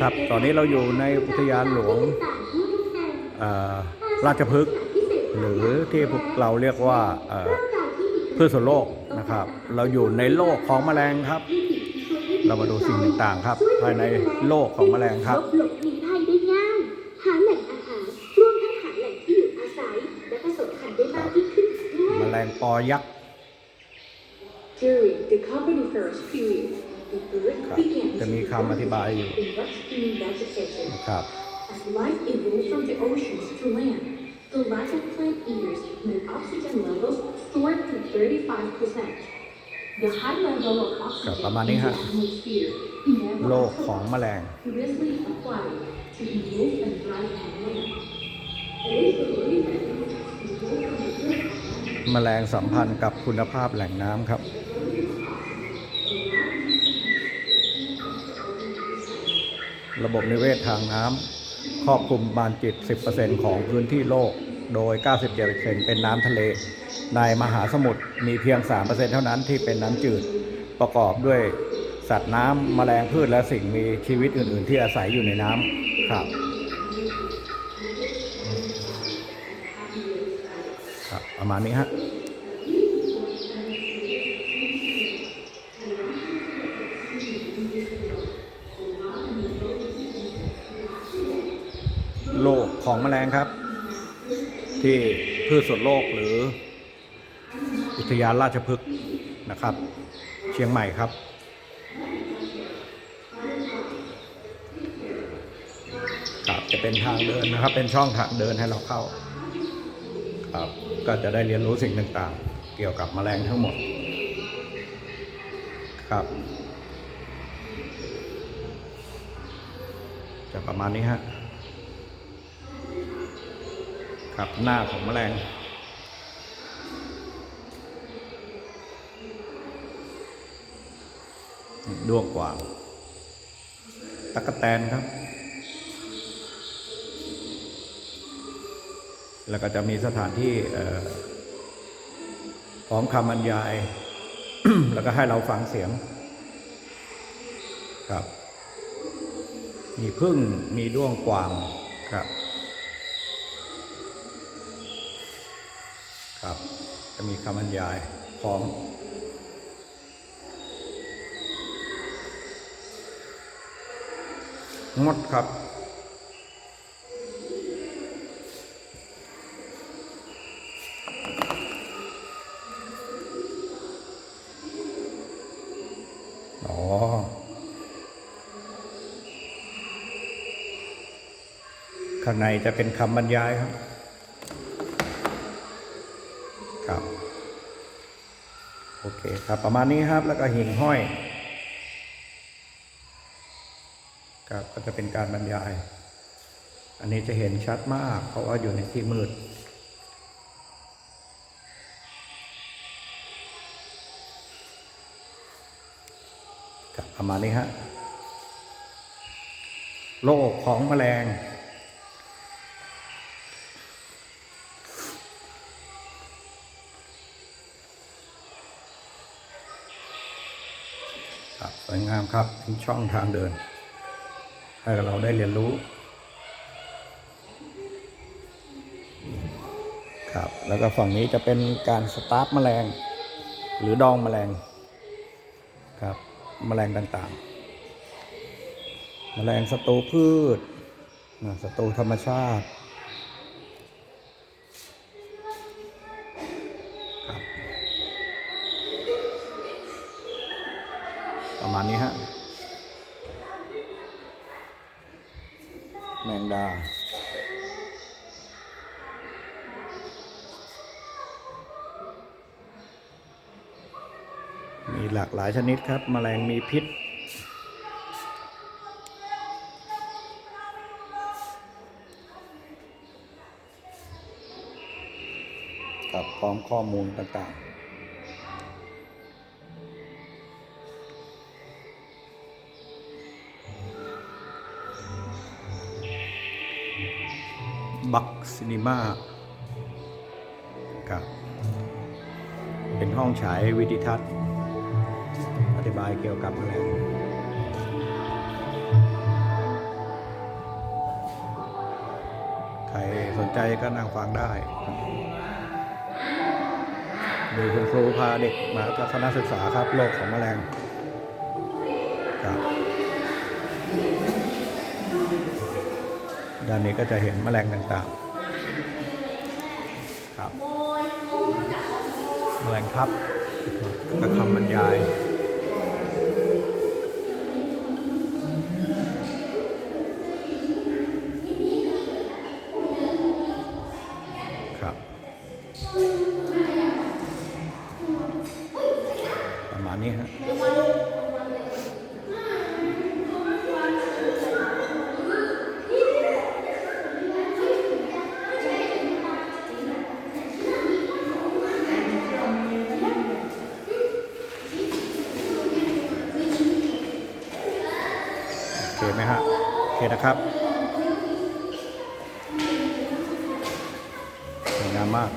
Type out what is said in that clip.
ครับตอนนี้เราอยู่ในอุทยานหลวงราชพฤกษ์หรือที่พวกเราเรียกว่าพืชสวนโลกนะครับ เราอยู่ในโลกของแมลงครับ เรามาดูสิ่งต่างๆครับ ภายในโลกของแมลงครับหลบหนีภัยได้ง่ายหาแหล่งอาหารรวมทั้งหาแหล่งที่อยู่อาศัยและผสมพันธุ์ได้มากยิ่งขึ้นด้วยแมลงปอยักษ์ During the Carboniferous period ครับ began จะมีคำอธิบายอยู่ in lush green vegetation. นะครับ As life evolved from the oceans to land, the larger plant eaters made oxygen levels soared to 35%. The high level of ครับ oxygen ประมาณ in นี้ the ฮะ atmosphere โล enabled กของแมลง previously acquired to evolve and thrive on land. It is believed that insects evolved from the earth แมลงสัมพันธ์กับคุณภาพแหล่งน้ำครับ ระบบนิเวศทางน้ำครอบคลุมประมาณจิต10%ของพื้นที่โลก โดย 97%เป็นน้ำทะเล ในมหาสมุทรมีเพียง 3%เท่านั้นที่เป็นน้ำจืด ประกอบด้วยสัตว์น้ำแมลงพืชและสิ่งมีชีวิตอื่น ๆ ที่อาศัยอยู่ในน้ำครับครับ ประมาณนี้ฮะ โลกของแมลงครับ ที่พืชสวนโลกหรือ อุทยานราชพฤกษ์นะครับ เชียงใหม่ครับ ครับจะเป็นทางเดินนะครับ เป็นช่องทางเดินให้เราเข้าครับก็จะได้เรียนรู้สิ่งต่างๆ เกี่ยวกับแมลงทั้งหมด ครับ จะประมาณนี้ฮะ ครับหน้าของแมลงด้วงกว่างตะกะแตนครับ แล้วก็จะมีสถานที่เอ่อพร้อมคำบรรยาย แล้วก็ให้เราฟังเสียง ครับ มีพึ่งมีด้วงกว่างครับ ครับ จะมีคำบรรยายพร้อม งดครับอ๋อข้างในจะเป็นคำบรรยายครับ ครับ โอเคครับประมาณนี้ครับแล้วก็หิ่งห้อยครับก็จะเป็นการบรรยาย อันนี้จะเห็นชัดมาก เพราะว่าอยู่ในที่มืดครับประมาณนี้ฮะโลกของแมลง ครับสวยงามครับเป็นช่องทางเดิน ให้เราได้เรียนรู้ ครับ แล้วก็ฝั่งนี้จะเป็นการสตาร์ทแมลง หรือดองแมลง ครับแมลงต่างๆ แมลงศัตรูพืชศัตรูธรรมชาติ มาณนี้ฮะ แมงดา มีหลากหลายชนิดครับแมลงมีพิษกับพร้อมข้อมูลต่างๆ บักซินีมาครับเป็นห้องฉายวิดิทัศน์ อธิบายเกี่ยวกับอะไรใครสนใจก็นั่งฟังได้โดยคุณครูพาเด็กมาทัศนศึกษาครับ โลกของแมลงครับ ด้านนี้ก็จะเห็นแมลงต่างๆ ครับ แมลงทับกระคำบรรยาย ครับ ประมาณนี้ฮะโอ เคไหมฮะโอเคนะครับสวยงามมาก